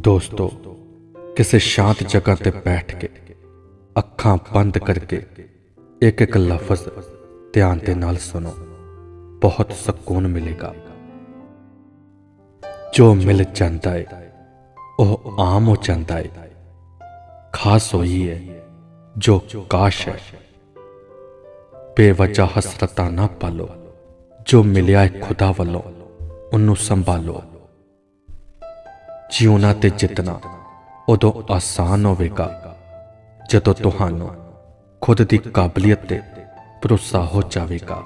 ਦੋਸਤੋ, ਕਿਸੇ ਸ਼ਾਂਤ ਜਗ੍ਹਾ ਤੇ ਬੈਠ ਕੇ ਅੱਖਾਂ ਬੰਦ ਕਰਕੇ ਇੱਕ ਇੱਕ ਲਫ਼ਜ਼ ਧਿਆਨ ਦੇ ਨਾਲ ਸੁਣੋ। ਬਹੁਤ ਸਕੂਨ ਮਿਲੇਗਾ। ਜੋ ਮਿਲ ਜਾਂਦਾ ਹੈ ਉਹ ਆਮ ਹੋ ਜਾਂਦਾ ਹੈ ਖਾਸ ਹੋਈ ਹੈ ਜੋ ਕਾਸ਼ ਹੈ। ਬੇਵਜਾ ਹਸਰਤਾਂ ਨਾ ਪਾਲੋ। ਜੋ ਮਿਲਿਆ ਹੈ ਖੁਦਾ ਵੱਲੋਂ, ਉਹਨੂੰ ਸੰਭਾਲੋ। ਜਿਉਣਾ ਤੇ ਜਿੱਤਣਾ ਉਦੋਂ ਆਸਾਨ ਹੋਵੇਗਾ। ਜਦੋਂ ਤੁਹਾਨੂੰ ਖੁਦ ਦੀ ਕਾਬਲੀਅਤ ਤੇ ਭਰੋਸਾ ਹੋ ਜਾਵੇਗਾ।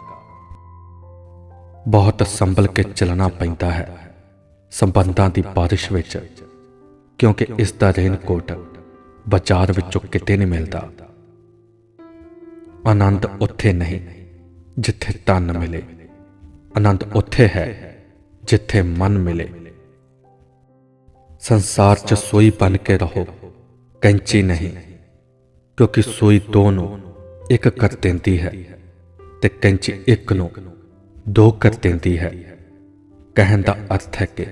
ਬਹੁਤ ਸੰਭਲ ਕੇ ਚੱਲਣਾ ਪੈਂਦਾ ਹੈ ਸੰਬੰਧਾਂ ਦੀ ਬਾਰਿਸ਼ ਵਿੱਚ, ਕਿਉਂਕਿ ਇਸ ਦਾ ਰੇਨਕੋਟ ਬਾਜ਼ਾਰ ਵਿੱਚੋਂ ਕਿਤੇ ਨਹੀਂ ਮਿਲਦਾ। ਆਨੰਦ ਉੱਥੇ ਨਹੀਂ, ਜਿੱਥੇ ਤਨ ਮਿਲੇ। ਆਨੰਦ ਉੱਥੇ ਹੈ, ਜਿੱਥੇ ਮਨ ਮਿਲੇ। ਸੰਸਾਰ 'ਚ ਸੂਈ ਬਣ ਕੇ ਰਹੋ, ਕੈਂਚੀ ਨਹੀਂ, ਕਿਉਂਕਿ ਸੂਈ ਦੋ ਨੂੰ ਇੱਕ ਕਰ ਦਿੰਦੀ ਹੈ ਤੇ ਕੈਂਚੀ ਇੱਕ ਨੂੰ ਦੋ ਕਰ ਦਿੰਦੀ ਹੈ। ਕਹਿਣ ਦਾ ਅਰਥ ਹੈ ਕਿ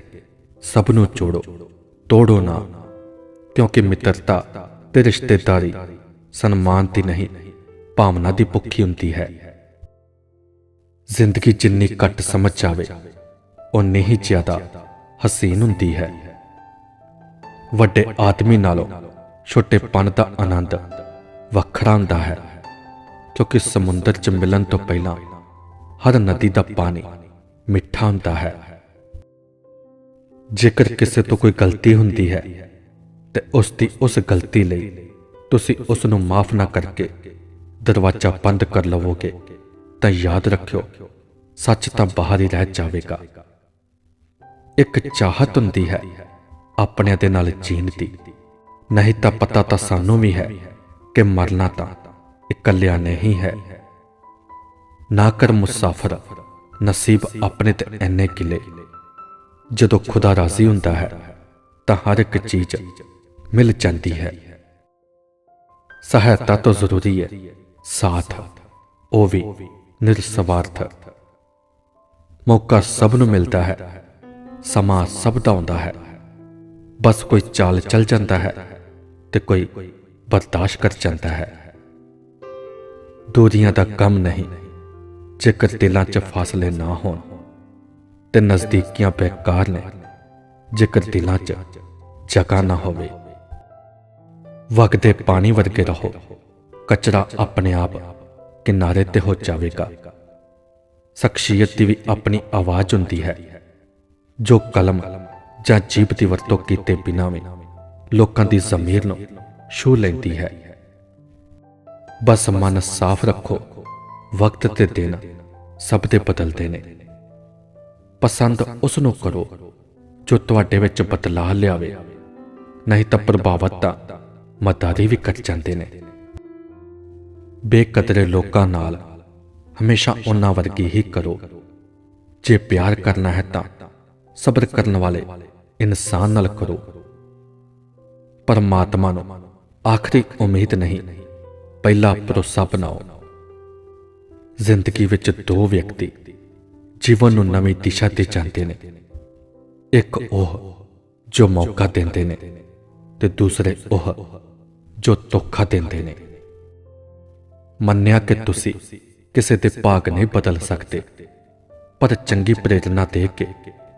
ਸਭ ਨੂੰ ਜੋੜੋ, ਤੋੜੋ ਨਾ, ਕਿਉਂਕਿ ਮਿੱਤਰਤਾ ਤੇ ਰਿਸ਼ਤੇਦਾਰੀ ਸਨਮਾਨ ਦੀ ਨਹੀਂ, ਭਾਵਨਾ ਦੀ ਭੁੱਖੀ ਹੁੰਦੀ ਹੈ। ਜ਼ਿੰਦਗੀ ਜਿੰਨੀ ਘੱਟ ਸਮਝ ਜਾਵੇ ਉਨੀ ਹੀ ਜ਼ਿਆਦਾ ਹਸੀਨ ਹੁੰਦੀ ਹੈ। ਵੱਡੇ ਆਦਮੀ ਨਾਲੋਂ ਛੋਟੇਪਨ ਦਾ ਆਨੰਦ ਵੱਖਰਾ ਹੁੰਦਾ ਹੈ, ਕਿਉਂਕਿ ਸਮੁੰਦਰ 'ਚ ਮਿਲਣ ਤੋਂ ਪਹਿਲਾਂ ਹਰ ਨਦੀ ਦਾ ਪਾਣੀ ਮਿੱਠਾ ਹੁੰਦਾ ਹੈ। ਜੇਕਰ ਕਿਸੇ ਤੋਂ ਕੋਈ ਗਲਤੀ ਹੁੰਦੀ ਹੈ, ਤੇ ਉਸ ਦੀ ਉਸ ਗਲਤੀ ਲਈ ਤੁਸੀਂ ਉਸ ਨੂੰ ਮਾਫ ਨਾ ਕਰਕੇ ਦਰਵਾਜ਼ਾ ਬੰਦ ਕਰ ਲਵੋਗੇ, ਤਾਂ ਯਾਦ ਰੱਖਿਓ, ਸੱਚ ਤਾਂ ਬਾਹਰ ਹੀ ਰਹਿ ਜਾਵੇਗਾ। ਇੱਕ ਚਾਹਤ ਹੁੰਦੀ ਹੈ ਆਪਣਿਆਂ ਦੇ ਨਾਲ ਜੀਣ ਦੀ ਨਹੀਂ ਤਾਂ ਪਤਾ ਤਾਂ ਸਾਨੂੰ ਵੀ ਹੈ ਕਿ ਮਰਨਾ ਤਾਂ ਇਕੱਲਿਆਂ ਨਹੀਂ ਹੈ ਨਾ ਕਰ ਮੁਸਾਫਰ, ਨਸੀਬ ਆਪਣੇ ਤੇ ਐਨੇ ਕਿਲੇ। ਜਦੋਂ ਖੁਦਾ ਰਾਜ਼ੀ ਹੁੰਦਾ ਹੈ, ਤਾਂ ਹਰ ਇੱਕ ਚੀਜ਼ ਮਿਲ ਜਾਂਦੀ ਹੈ। ਸਹਾਇਤਾ ਤਾਂ ਜ਼ਰੂਰੀ ਹੈ, ਸਾਥ, ਉਹ ਵੀ ਨਿਰਸਵਾਰਥ। ਮੌਕਾ ਸਭ ਨੂੰ ਮਿਲਦਾ ਹੈ, ਸਮਾਂ ਸਭ ਦਾ ਆਉਂਦਾ ਹੈ। ਬਸ ਕੋਈ ਚਾਲ ਚੱਲ ਜਾਂਦਾ ਹੈ ਤੇ ਕੋਈ ਬਰਦਾਸ਼ਤ ਕਰ ਜਾਂਦਾ ਹੈ। ਦੂਰੀਆਂ ਦਾ ਕੰਮ ਨਹੀਂ, ਜੇਕਰ ਦਿਲਾਂ 'ਚ ਫਾਸਲੇ ਨਾ ਹੋਣ ਤੇ ਨਜ਼ਦੀਕੀਆਂ ਬੇਕਾਰ ਨੇ, ਜੇਕਰ ਦਿਲਾਂ 'ਚ ਜਗ੍ਹਾ ਨਾ ਹੋਵੇ। ਵਗਦੇ ਪਾਣੀ ਵਰਗੇ ਰਹੋ, ਕਚਰਾ ਆਪਣੇ ਆਪ ਕਿਨਾਰੇ ਤੇ ਹੋ ਜਾਵੇਗਾ। ਸ਼ਖਸੀਅਤ ਦੀ ਵੀ ਆਪਣੀ ਆਵਾਜ਼ ਹੁੰਦੀ ਹੈ, ਜੋ ਕਲਮ ਜਾਂ ਜੀਬ ਦੀ ਵਰਤੋਂ ਕੀਤੇ ਬਿਨਾਂ ਵੀ ਲੋਕਾਂ ਦੀ ਜ਼ਮੀਰ ਨੂੰ ਛੂ ਲੈਂਦੀ ਹੈ। ਬਸ ਮਨ ਸਾਫ਼ ਰੱਖੋ, ਵਕਤ ਤੇ ਦਿਨ ਸਭ ਦੇ ਬਦਲਦੇ ਨੇ। ਪਸੰਦ ਉਸ ਨੂੰ ਕਰੋ ਜੋ ਤੁਹਾਡੇ ਵਿੱਚ ਬਦਲਾਅ ਲਿਆਵੇ, ਨਹੀਂ ਤਾਂ ਪ੍ਰਭਾਵਤ ਤਾਂ ਮਦਾਰੀ ਵੀ ਕੱਟ ਜਾਂਦੇ ਨੇ। ਬੇਕਦਰੇ ਲੋਕਾਂ ਨਾਲ ਹਮੇਸ਼ਾ ਉਹਨਾਂ ਵਰਗੀ ਹੀ ਕਰੋ। ਜੇ ਪਿਆਰ ਕਰਨਾ ਹੈ ਤਾਂ ਸਬਰ ਕਰਨ ਵਾਲੇ ਇਨਸਾਨ ਨਾਲ ਕਰੋ। ਪਰਮਾਤਮਾ ਨੂੰ ਆਖਰੀ ਉਮੀਦ ਨਹੀਂ, ਪਹਿਲਾ ਭਰੋਸਾ ਬਣਾਓ। ਜ਼ਿੰਦਗੀ ਵਿੱਚ ਦੋ ਵਿਅਕਤੀ ਜੀਵਨ ਨੂੰ ਨਵੀਂ ਦਿਸ਼ਾ ਤੇ ਜਾਂਦੇ ਨੇ। ਇੱਕ ਉਹ ਜੋ ਮੌਕਾ ਦਿੰਦੇ ਨੇ ਤੇ ਦੂਸਰੇ ਉਹ ਜੋ ਧੋਖਾ ਦਿੰਦੇ ਨੇ। ਮੰਨਿਆ ਕਿ ਤੁਸੀਂ ਕਿਸੇ ਦੇ ਭਾਗ ਨਹੀਂ ਬਦਲ ਸਕਦੇ, ਪਰ ਚੰਗੀ ਪ੍ਰੇਰਣਾ ਦੇ ਕੇ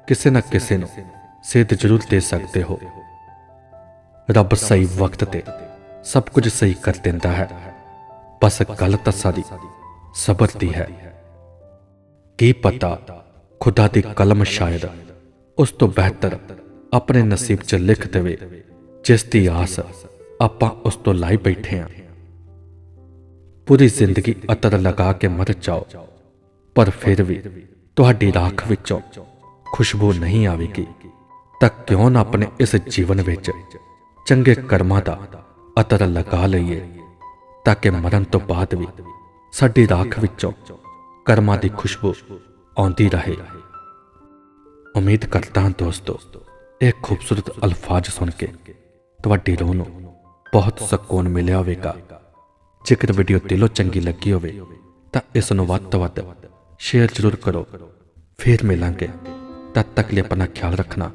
ਕਿਸੇ ਨਾ ਕਿਸੇ ਨੂੰ ਸੇਧ ਜ਼ਰੂਰ ਦੇ ਸਕਦੇ ਹੋ। ਰੱਬ ਸਹੀ ਵਕਤ ਤੇ ਸਭ ਕੁਝ ਸਹੀ ਕਰ ਦਿੰਦਾ ਹੈ। ਬਸ ਗੱਲ ਤਾਂ ਸਾਡੀ ਸਬਰ ਦੀ ਹੈ। ਕੀ ਪਤਾ ਖੁਦਾ ਦੀ ਕਲਮ ਸ਼ਾਇਦ ਉਸ ਤੋਂ ਬਿਹਤਰ ਆਪਣੇ ਨਸੀਬ 'ਚ ਲਿਖ ਦੇਵੇ, ਜਿਸ ਦੀ ਆਸ ਆਪਾਂ ਉਸ ਤੋਂ ਲਾਈ ਬੈਠੇ ਹਾਂ। ਪੂਰੀ ਜ਼ਿੰਦਗੀ ਅਤਰ ਲਗਾ ਕੇ ਮਰ ਜਾਓ, ਪਰ ਫਿਰ ਵੀ ਤੁਹਾਡੀ ਰਾਖ ਵਿੱਚੋਂ ਖੁਸ਼ਬੂ ਨਹੀਂ ਆਵੇਗੀ। ਤਾਂ ਕਿਉਂ ਨਾ ਆਪਣੇ ਇਸ ਜੀਵਨ ਵਿੱਚ ਚੰਗੇ ਕਰਮਾਂ ਦਾ ਅਤਰ ਲਗਾ ਲਈਏ, ਤਾਂ ਕਿ ਮਰਨ ਤੋਂ ਬਾਅਦ ਵੀ ਸਾਡੀ ਰਾਖ ਵਿੱਚੋਂ ਕਰਮਾਂ ਦੀ ਖੁਸ਼ਬੂ ਆਉਂਦੀ ਰਹੇ। ਉਮੀਦ ਕਰਦਾ ਹਾਂ ਦੋਸਤੋ, ਇਹ ਖੂਬਸੂਰਤ ਅਲਫਾਜ਼ ਸੁਣ ਕੇ ਤੁਹਾਡੀ ਰੋਹ ਨੂੰ ਬਹੁਤ ਸਕੂਨ ਮਿਲਿਆ ਹੋਵੇਗਾ। ਜੇਕਰ ਵੀਡੀਓ ਦਿਲੋਂ ਚੰਗੀ ਲੱਗੀ ਹੋਵੇ, ਤਾਂ ਇਸ ਨੂੰ ਵੱਧ ਤੋਂ ਵੱਧ ਸ਼ੇਅਰ ਜ਼ਰੂਰ ਕਰੋ। ਫਿਰ ਮਿਲਾਂਗੇ। ਤਦ ਤੱਕ ਲਈ ਆਪਣਾ ਖਿਆਲ ਰੱਖਣਾ।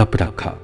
ਰੱਬ ਰੱਖਾ।